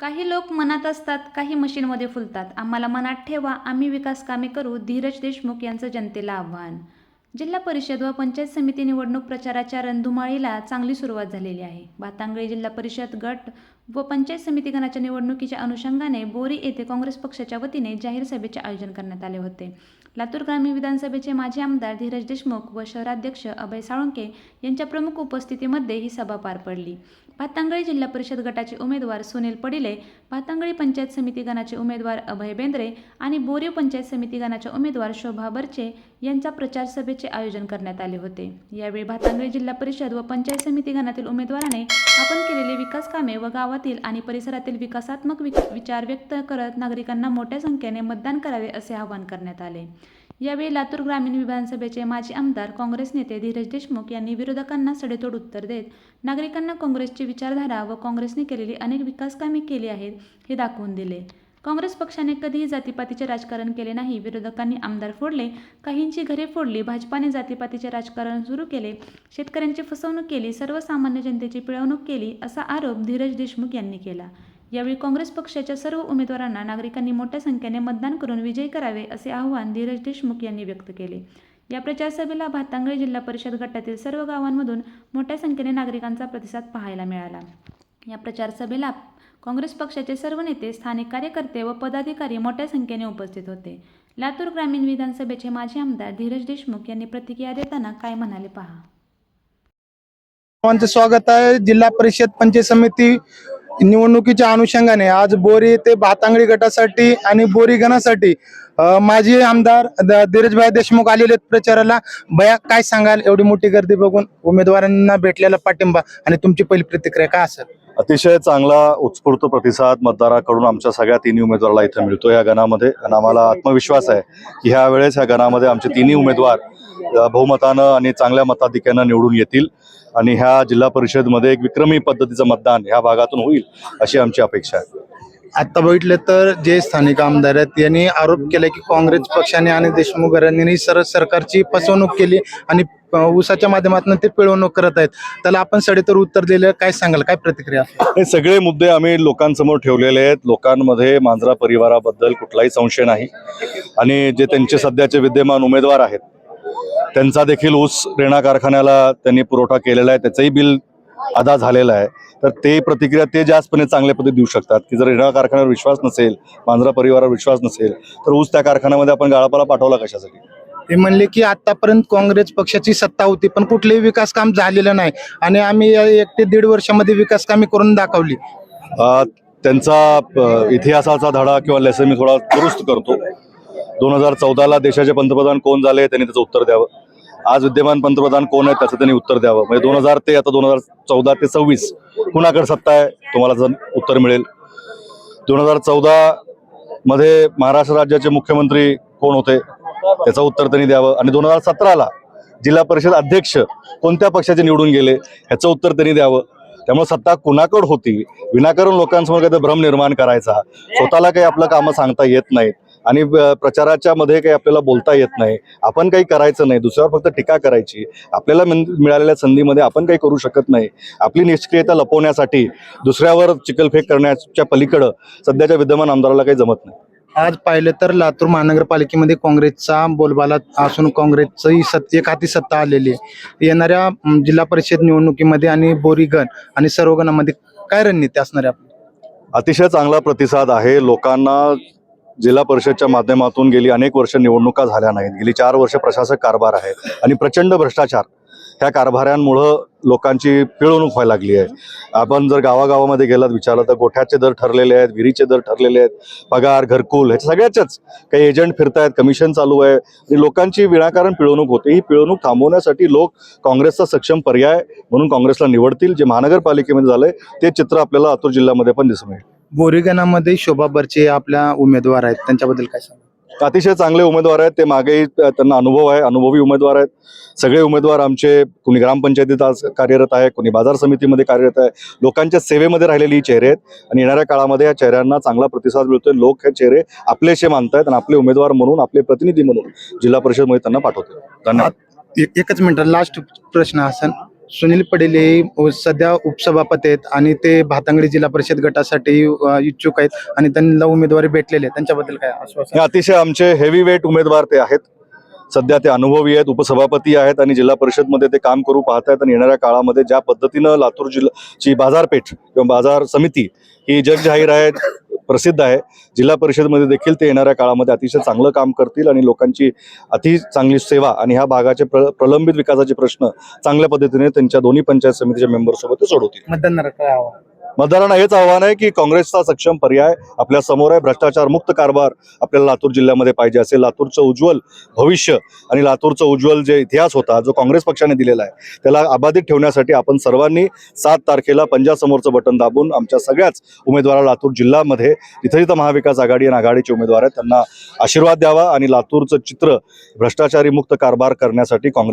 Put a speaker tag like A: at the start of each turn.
A: काही लोक मनात असतात काही मशीनमध्ये फुलतात. आम्हाला मनात ठेवा आम्ही विकास कामे करू धीरज देशमुख यांचं जनतेला आव्हान. जिल्हा परिषद व पंचायत समिती निवडणूक प्रचाराच्या रणधुमाळीला चांगली सुरुवात झालेली आहे. भातांगळी जिल्हा परिषद गट व पंचायत समिती गणाच्या निवडणुकीच्या अनुषंगाने बोरी येथे काँग्रेस पक्षाच्या वतीने जाहीर सभेचे आयोजन करण्यात आले होते. लातूर ग्रामीण विधानसभेचे माजी आमदार धीरज देशमुख व शहराध्यक्ष अभय साळुंके यांच्या प्रमुख उपस्थितीमध्ये ही सभा पार पडली. भातांगळी जिल्हा परिषद गटाचे उमेदवार सुनील पडिले भातांगळी पंचायत समिती गणाचे उमेदवार अभय बेंद्रे आणि बोरीव पंचायत समिती गणाच्या उमेदवार शोभा बर्चे यांचा प्रचार सभेचे आयोजन करण्यात आले होते. यावेळी भातांगळी जिल्हा परिषद व पंचायत समिती गणातील उमेदवाराने आपण केलेली विकास कामे व गावातील आणि परिसरातील विकासात्मक विचार व्यक्त करत नागरिकांना मोठ्या संख्येने मतदान करावे असे आवाहन करण्यात आले. यावेळी लातूर ग्रामीण विधानसभेचे माजी आमदार काँग्रेस नेते धीरज देशमुख यांनी विरोधकांना सडेतोड उत्तर देत नागरिकांना काँग्रेसची विचारधारा व काँग्रेसने केलेली अनेक विकासकामे केली आहेत हे दाखवून दिले. काँग्रेस पक्षाने कधीही जातीपातीचे राजकारण केले नाही विरोधकांनी आमदार फोडले काहींची घरे फोडली भाजपाने जातीपातीचे राजकारण सुरू केले शेतकऱ्यांची फसवणूक केली सर्वसामान्य जनतेची पिळवणूक केली असा आरोप धीरज देशमुख यांनी केला. यावेळी काँग्रेस पक्षाच्या सर्व उमेदवारांना नागरिकांनी मोठ्या संख्येने मतदान करून विजयी करावे असे आवाहन धीरज देशमुख यांनी व्यक्त केले. या प्रचारसभेला भातांगळे जिल्हा परिषद गटातील सर्व गावांमधून मोठ्या संख्येने नागरिकांचा प्रतिसाद पाहायला मिळाला. या प्रचारसभेला काँग्रेस पक्षाचे सर्व नेते स्थानिक कार्यकर्ते व पदाधिकारी मोठ्या संख्येने उपस्थित होते. लातूर ग्रामीण विधानसभेचे माजी आमदार धीरज देशमुख यांनी प्रतिक्रिया देताना काय म्हणाले पहा?
B: स्वागत आहे. जिल्हा परिषद पंचायत समिती निवडणुकीच्या अनुषंगाने आज बोरी ते भातांगडी गटासाठी आणि बोरी गणासाठी माजी आमदार धीरजभाई देशमुख आलेले आहेत प्रचाराला. भया काय सांगाल? एवढी मोठी गर्दी बघून उमेदवारांना भेटलेला पाठिंबा आणि तुमची पहिली प्रतिक्रिया काय असेल?
C: अतिशय चांगला उत्स्फूर्त प्रतिसाद मतदाराकडून आमच्या सगळ्या तिन्ही उमेदवाराला इथं मिळतो या गणामध्ये. आणि आम्हाला आत्मविश्वास आहे की ह्या वेळेस ह्या गणामध्ये आमचे तिन्ही उमेदवार बहुमतानं आणि चांगल्या मताधिक्यानं निवडून येतील. आणि ह्या जिल्हा परिषदमध्ये एक विक्रमी पद्धतीचं मतदान ह्या भागातून होईल अशी आमची अपेक्षा आहे.
B: आता बघितलं तर जे स्थानिक आमदार आहेत यांनी आरोप केला की काँग्रेस पक्षाने आणि देशमुख घराण्यांनी सर सरकारची फसवणूक केली आणि ऊसाच्या माध्यमातून ते पिळवणूक करत आहेत. त्याला आपण सडेतर उत्तर दिलं काय सांगाल काय प्रतिक्रिया
C: हे सगळे मुद्दे आम्ही लोकांसमोर ठेवलेले आहेत. लोकांमध्ये मांजरा परिवाराबद्दल कुठलाही संशय नाही. आणि जे त्यांचे सध्याचे विद्यमान उमेदवार आहेत त्यांचा देखील ऊस रेणा कारखान्याला त्यांनी पुरवठा केलेला आहे त्याचंही बिल अदा झालेलं आहे. तर ते प्रतिक्रिया ते जास्तपणे चांगल्या पद्धतीत देऊ शकतात की जर रेणा कारखान्यावर विश्वास नसेल मांजरा परिवारावर विश्वास नसेल तर ऊस त्या कारखान्यामध्ये आपण गाळापाला पाठवला कशासाठी?
B: ते म्हणले की आतापर्यंत काँग्रेस पक्षाची सत्ता होती पण कुठलेही विकास काम झालेलं नाही. आणि आम्ही एक ते दीड वर्षामध्ये विकास कामे करून दाखवली.
C: त्यांचा इतिहासाचा धडा किंवा लेसन मी थोडा दुरुस्त करतो. दोन हजार चौदाला देशाचे पंतप्रधान कोण झाले त्यांनी त्याचं उत्तर द्यावं. आज विद्यमान पंतप्रधान कोण आहे त्याचं त्यांनी उत्तर द्यावं. म्हणजे दोन हजार ते आता दोन हजार चौदा ते सव्वीस कुणाकडे सत्ता आहे तुम्हाला जर उत्तर मिळेल. दोन हजार चौदा मध्ये महाराष्ट्र राज्याचे मुख्यमंत्री कोण होते त्याचं उत्तर त्यांनी द्यावं. आणि दोन हजार सतराला जिल्हा परिषद अध्यक्ष कोणत्या पक्षाचे निवडून गेले ह्याचं उत्तर त्यांनी द्यावं. त्यामुळे सत्ता कुणाकडे होती? विनाकारण लोकांसमोर काही भ्रम निर्माण करायचा. स्वतःला काही आपलं कामं सांगता येत नाहीत. आणि प्रचाराच्या मध्ये काही आपल्याला बोलता येत नाही. आपण काही करायचं नाही. दुसऱ्यावर फक्त टीका करायची. आपल्याला मिळालेल्या संधीमध्ये आपण काही करू शकत नाही. आपली निष्क्रियता लपवण्यासाठी दुसऱ्यावर चिकलफेक करण्याच्या पलीकडं सध्याच्या विद्यमान आमदाराला काही जमत नाही.
B: आज पाहिलं तर लातूर महानगरपालिकेमध्ये काँग्रेसचा बोलबाला असून काँग्रेसची सत्ता एक हाती सत्ता आलेली आहे. येणाऱ्या जिल्हा परिषद निवडणुकीमध्ये आणि बोरीगण आणि सर्व गणामध्ये काय रणनीती असणार आहे आपली?
C: अतिशय चांगला प्रतिसाद आहे. लोकांना जिल्हा परिषदच्या माध्यमातून गेली अनेक वर्ष निवडणुका झाल्या नाहीत. गेली चार वर्ष प्रशासक कारभार आहे आणि प्रचंड भ्रष्टाचार ह्या कारभाऱ्यांमुळं लोकांची पिळवणूक व्हायला लागली आहे. आपण जर गावागावामध्ये गेलात विचारलं तर गोठ्याचे दर ठरलेले आहेत विहिरीचे दर ठरलेले आहेत पगार घरकुल ह्याच्या सगळ्याच्याच काही एजंट फिरतायत कमिशन चालू आहे. आणि लोकांची विनाकारण पिळवणूक होते. ही पिळवणूक थांबवण्यासाठी लोक काँग्रेसचा सक्षम पर्याय म्हणून काँग्रेसला निवडतील. जे महानगरपालिकेमध्ये झालंय ते चित्र आपल्याला लातूर जिल्ह्यामध्ये पण दिसून येईल.
B: बोरीगणामध्ये शोभा बर्चे आपल्या उमेदवार आहेत. त्यांच्याबद्दल काय सांगा
C: अतिशय चांगले उमेदवार आहेत. ते मागेही त्या- त्यांना अनुभव आहे. अनुभवी उमेदवार आहेत. सगळे उमेदवार आमचे कुणी ग्रामपंचायतीत आज कार्यरत आहे कुणी बाजार समितीमध्ये कार्यरत आहे. लोकांच्या सेवेमध्ये राहिलेली ही चेहरे आहेत. आणि येणाऱ्या काळामध्ये या चेहऱ्यांना चांगला प्रतिसाद मिळतोय. लोक हे चेहरे आपलेशे मानतायत आणि आपले उमेदवार म्हणून आपले प्रतिनिधी म्हणून जिल्हा परिषदमध्ये त्यांना पाठवतील धन्यवाद.
B: एक- एकच मिनिट. लास्ट प्रश्न असेल. सुनील पडेल हे सध्या उपसभापती आहेत आणि ते भातांगडी जिल्हा परिषद गटासाठी इच्छुक आहेत आणि त्यांना उमेदवारी भेटलेली आहे. त्यांच्याबद्दल काय आश्वासन?
C: हे अतिशय आमचे हेवी वेट उमेदवार ते आहेत. सध्या ते अनुभवी आहेत उपसभापती आहेत आणि जिल्हा परिषदमध्ये ते काम करू पाहत आहेत आणि येणाऱ्या काळामध्ये ज्या पद्धतीनं लातूर जिल्ह्याची बाजारपेठ किंवा बाजार समिती ही जगजाहीर आहे प्रसिद्ध आहे. जिल्हा परिषदमध्ये देखील ते येणाऱ्या काळामध्ये अतिशय चांगलं काम करतील आणि लोकांची अति चांगली सेवा आणि ह्या भागाचे प्र प्रलंबित विकासाचे प्रश्न चांगल्या पद्धतीने त्यांच्या दोन्ही पंचायत समितीच्या मेंबरसोबत ते सोडवतील.
B: मतदान काय
C: मतदारांना हेच आव्हान आहे की काँग्रेसचा सक्षम पर्याय आपल्यासमोर आहे. भ्रष्टाचार मुक्त कारभार आपल्याला लातूर जिल्ह्यामध्ये पाहिजे असेल. लातूरचं उज्ज्वल भविष्य आणि लातूरचं उज्ज्वल जे इतिहास होता जो काँग्रेस पक्षाने दिलेला आहे त्याला अबाधित ठेवण्यासाठी आपण सर्वांनी सात तारखेला पंजासमोरचं बटन दाबून आमच्या सगळ्याच उमेदवारा लातूर जिल्ह्यामध्ये जिथं जिथं महाविकास आघाडी आणि आघाडीचे उमेदवार आहेत त्यांना आशीर्वाद द्यावा आणि लातूरचं चित्र भ्रष्टाचारी मुक्त कारभार करण्यासाठी काँग्रेस